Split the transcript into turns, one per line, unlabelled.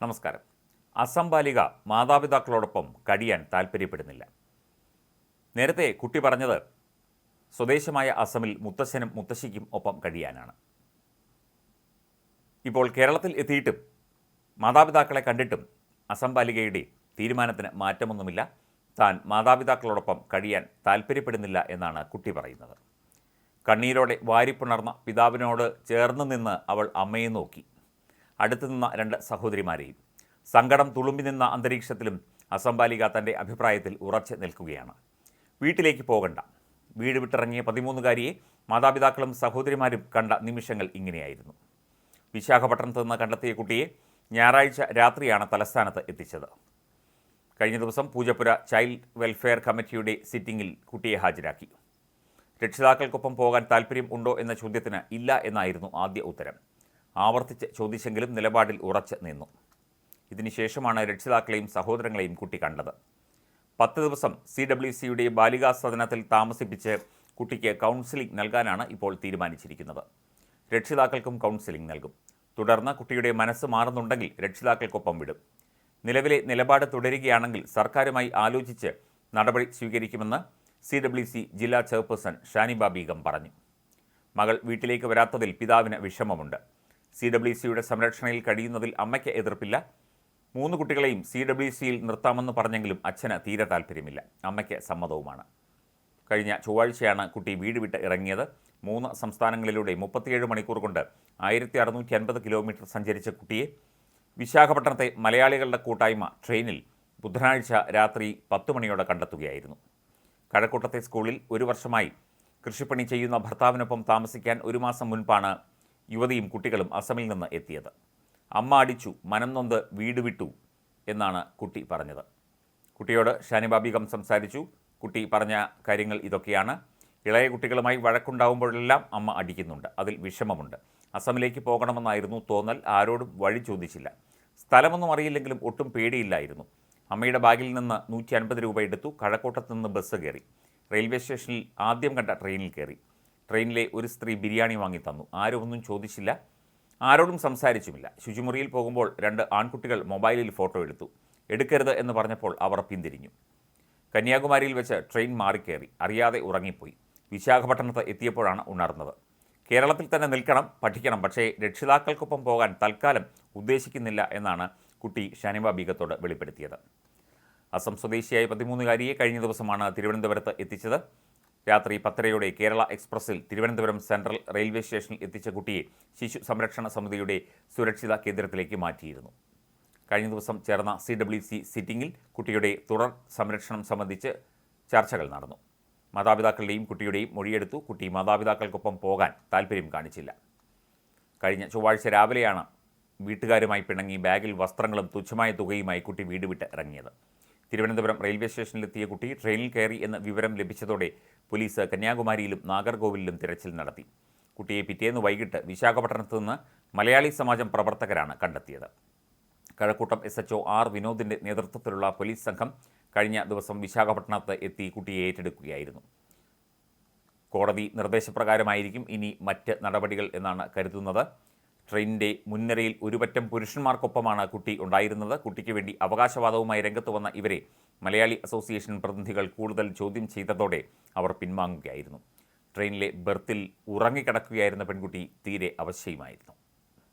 നമസ്കാരം. അസം ബാലിക മാതാപിതാക്കളോടൊപ്പം കഴിയാൻ താല്പര്യപ്പെടുന്നില്ല നേരത്തെ കുട്ടി പറഞ്ഞത് സ്വദേശമായ അസമിൽ മുത്തശ്ശനും മുത്തശ്ശിക്കും ഒപ്പം കഴിയാനാണ്. ഇപ്പോൾ കേരളത്തിൽ എത്തിയിട്ടും മാതാപിതാക്കളെ കണ്ടിട്ടും അസം ബാലികയുടെ തീരുമാനത്തിന് മാറ്റമൊന്നുമില്ല. താൻ മാതാപിതാക്കളോടൊപ്പം കഴിയാൻ താല്പര്യപ്പെടുന്നില്ല എന്നാണ് കുട്ടി പറയുന്നത്. കണ്ണീരോടെ വാരിപ്പുണർന്ന പിതാവിനോട് ചേർന്ന് നിന്ന് അവൾ അമ്മയെ നോക്കി. അടുത്തു നിന്ന രണ്ട് സഹോദരിമാരെയും സങ്കടം തുളുമ്പി നിന്ന അന്തരീക്ഷത്തിലും അസംബാലിക തന്റെ അഭിപ്രായത്തിൽ ഉറച്ചു നിൽക്കുകയാണ്. വീട്ടിലേക്ക് പോകണ്ട. വീട് വിട്ടിറങ്ങിയ പതിമൂന്നുകാരിയെ മാതാപിതാക്കളും സഹോദരിമാരും കണ്ട നിമിഷങ്ങൾ ഇങ്ങനെയായിരുന്നു. വിശാഖപട്ടണത്ത് നിന്ന് കണ്ടെത്തിയ കുട്ടിയെ ഞായറാഴ്ച രാത്രിയാണ് തലസ്ഥാനത്ത് എത്തിച്ചത്. കഴിഞ്ഞ ദിവസം പൂജപ്പുര ചൈൽഡ് വെൽഫെയർ കമ്മിറ്റിയുടെ സിറ്റിംഗിൽ കുട്ടിയെ ഹാജരാക്കി. രക്ഷിതാക്കൾക്കൊപ്പം പോകാൻ താൽപ്പര്യം ഉണ്ടോ എന്ന ചോദ്യത്തിന് ഇല്ല എന്നായിരുന്നു ആദ്യ ഉത്തരം. ആവർത്തിച്ച് ചോദിച്ചെങ്കിലും നിലപാടിൽ ഉറച്ച് നിന്നു. ഇതിനുശേഷമാണ് രക്ഷിതാക്കളെയും സഹോദരങ്ങളെയും കുട്ടി കണ്ടത്. പത്ത് ദിവസം സി ഡബ്ല്യു സിയുടെ ബാലികാ സദനത്തിൽ താമസിപ്പിച്ച് കുട്ടിക്ക് കൗൺസിലിംഗ് നൽകാനാണ് ഇപ്പോൾ തീരുമാനിച്ചിരിക്കുന്നത്. രക്ഷിതാക്കൾക്കും കൗൺസിലിംഗ് നൽകും. തുടർന്ന് കുട്ടിയുടെ മനസ്സ് മാറുന്നുണ്ടെങ്കിൽ രക്ഷിതാക്കൾക്കൊപ്പം വിടും. നിലവിലെ നിലപാട് തുടരുകയാണെങ്കിൽ സർക്കാരുമായി ആലോചിച്ച് നടപടി സ്വീകരിക്കുമെന്ന് സി ഡബ്ല്യു സി ജില്ലാ ചെയർപേഴ്സൺ ഷാനിബ ബീഗം പറഞ്ഞു. മകൾ വീട്ടിലേക്ക് വരാത്തതിൽ പിതാവിന് വിഷമമുണ്ട്. സി ഡബ്ല്യു സിയുടെ സംരക്ഷണയിൽ കഴിയുന്നതിൽ അമ്മയ്ക്ക് എതിർപ്പില്ല. മൂന്ന് കുട്ടികളെയും സി ഡബ്ല്യു സിയിൽ നിർത്താമെന്ന് പറഞ്ഞെങ്കിലും അച്ഛന് തീരെ താല്പര്യമില്ല. അമ്മയ്ക്ക് സമ്മതവുമാണ്. കഴിഞ്ഞ ചൊവ്വാഴ്ചയാണ് കുട്ടി വീട് വിട്ട് ഇറങ്ങിയത്. മൂന്ന് സംസ്ഥാനങ്ങളിലൂടെ മുപ്പത്തിയേഴ് മണിക്കൂർ കൊണ്ട് ആയിരത്തി അറുന്നൂറ്റി അൻപത് കിലോമീറ്റർ സഞ്ചരിച്ച കുട്ടിയെ വിശാഖപട്ടണത്തെ മലയാളികളുടെ കൂട്ടായ്മ ട്രെയിനിൽ ബുധനാഴ്ച രാത്രി പത്ത് മണിയോടെ കണ്ടെത്തുകയായിരുന്നു. കഴക്കൂട്ടത്തെ സ്കൂളിൽ ഒരു വർഷമായി കൃഷിപ്പണി ചെയ്യുന്ന ഭർത്താവിനൊപ്പം താമസിക്കാൻ ഒരു മാസം മുൻപാണ് യുവതിയും കുട്ടികളും അസമിൽ നിന്ന് എത്തിയത്. അമ്മ അടിച്ചു മനം നൊന്ത് വീട് വിട്ടു എന്നാണ് കുട്ടി പറഞ്ഞത്. കുട്ടിയോട് ഷാനിബാബികം സംസാരിച്ചു. കുട്ടി പറഞ്ഞ കാര്യങ്ങൾ ഇതൊക്കെയാണ്. ഇളയ കുട്ടികളുമായി വഴക്കുണ്ടാവുമ്പോഴെല്ലാം അമ്മ അടിക്കുന്നുണ്ട്. അതിൽ വിഷമമുണ്ട്. അസമിലേക്ക് പോകണമെന്നായിരുന്നു തോന്നൽ. ആരോടും വഴി ചോദിച്ചില്ല. സ്ഥലമൊന്നും അറിയില്ലെങ്കിലും ഒട്ടും പേടിയില്ലായിരുന്നു. അമ്മയുടെ ബാഗിൽ നിന്ന് നൂറ്റി അൻപത് രൂപ എടുത്തു കഴക്കൂട്ടത്ത് നിന്ന് ബസ് കയറി. റെയിൽവേ സ്റ്റേഷനിൽ ആദ്യം കണ്ട ട്രെയിനിൽ കയറി. ട്രെയിനിലെ ഒരു സ്ത്രീ ബിരിയാണി വാങ്ങി തന്നു. ആരും ഒന്നും ചോദിച്ചില്ല. ആരോടും സംസാരിച്ചുമില്ല. ശുചിമുറിയിൽ പോകുമ്പോൾ രണ്ട് ആൺകുട്ടികൾ മൊബൈലിൽ ഫോട്ടോ എടുത്തു. എടുക്കരുത് എന്ന് പറഞ്ഞപ്പോൾ അവർ പിന്തിരിഞ്ഞു. കന്യാകുമാരിയിൽ വെച്ച് ട്രെയിൻ മാറിക്കയറി അറിയാതെ ഉറങ്ങിപ്പോയി. വിശാഖപട്ടണത്ത് എത്തിയപ്പോഴാണ് ഉണർന്നത്. കേരളത്തിൽ തന്നെ നിൽക്കണം പഠിക്കണം. പക്ഷേ രക്ഷിതാക്കൾക്കൊപ്പം പോകാൻ തൽക്കാലം ഉദ്ദേശിക്കുന്നില്ല എന്നാണ് കുട്ടി ഷനിമ ബീഗത്തോട് വെളിപ്പെടുത്തിയത്. അസം സ്വദേശിയായ പതിമൂന്നുകാരിയെ കഴിഞ്ഞ ദിവസമാണ് തിരുവനന്തപുരത്ത് എത്തിച്ചത്. രാത്രി പത്തരയോടെ കേരള എക്സ്പ്രസിൽ തിരുവനന്തപുരം സെൻട്രൽ റെയിൽവേ സ്റ്റേഷനിൽ എത്തിച്ച കുട്ടിയെ ശിശു സംരക്ഷണ സമിതിയുടെ സുരക്ഷിത കേന്ദ്രത്തിലേക്ക് മാറ്റിയിരുന്നു. കഴിഞ്ഞ ദിവസം ചേർന്ന സി ഡബ്ല്യു സി സിറ്റിംഗിൽ കുട്ടിയുടെ തുടർ സംരക്ഷണം സംബന്ധിച്ച് ചർച്ചകൾ നടന്നു. മാതാപിതാക്കളുടെയും കുട്ടിയുടെയും മൊഴിയെടുത്തു. കുട്ടി മാതാപിതാക്കൾക്കൊപ്പം പോകാൻ താല്പര്യം കാണിച്ചില്ല. കഴിഞ്ഞ ചൊവ്വാഴ്ച രാവിലെയാണ് വീട്ടുകാരുമായി പിണങ്ങി ബാഗിൽ വസ്ത്രങ്ങളും തുച്ഛമായ തുകയുമായി കുട്ടി വീട് വിട്ട് ഇറങ്ങിയത്. തിരുവനന്തപുരം റെയിൽവേ സ്റ്റേഷനിലെത്തിയ കുട്ടി ട്രെയിനിൽ കയറി എന്ന വിവരം ലഭിച്ചതോടെ പോലീസ് കന്യാകുമാരിയിലും നാഗർകോവിലിലും തിരച്ചിൽ നടത്തി. കുട്ടിയെ പിറ്റേന്ന് വൈകിട്ട് വിശാഖപട്ടണത്തു നിന്ന് മലയാളി സമാജം പ്രവർത്തകരാണ് കണ്ടെത്തിയത്. കഴക്കൂട്ടം എസ് എച്ച് ആർ വിനോദിന്റെ നേതൃത്വത്തിലുള്ള പോലീസ് സംഘം കഴിഞ്ഞ ദിവസം വിശാഖപട്ടണത്ത് എത്തി കുട്ടിയെ ഏറ്റെടുക്കുകയായിരുന്നു. കോടതി നിർദ്ദേശപ്രകാരമായിരിക്കും ഇനി മറ്റ് നടപടികൾ എന്നാണ് കരുതുന്നത്. ട്രെയിനിന്റെ മുൻനിരയിൽ ഒരുപറ്റം പുരുഷന്മാർക്കൊപ്പമാണ് കുട്ടി ഉണ്ടായിരുന്നത്. കുട്ടിക്ക് വേണ്ടി അവകാശവാദവുമായി രംഗത്ത് വന്ന ഇവരെ മലയാളി അസോസിയേഷൻ പ്രതിനിധികൾ കൂടുതൽ ചോദ്യം ചെയ്തതോടെ അവർ പിൻവാങ്ങുകയായിരുന്നു. ട്രെയിനിലെ ബെർത്തിൽ ഉറങ്ങിക്കിടക്കുകയായിരുന്ന പെൺകുട്ടി തീരെ അവശയുമായിരുന്നു.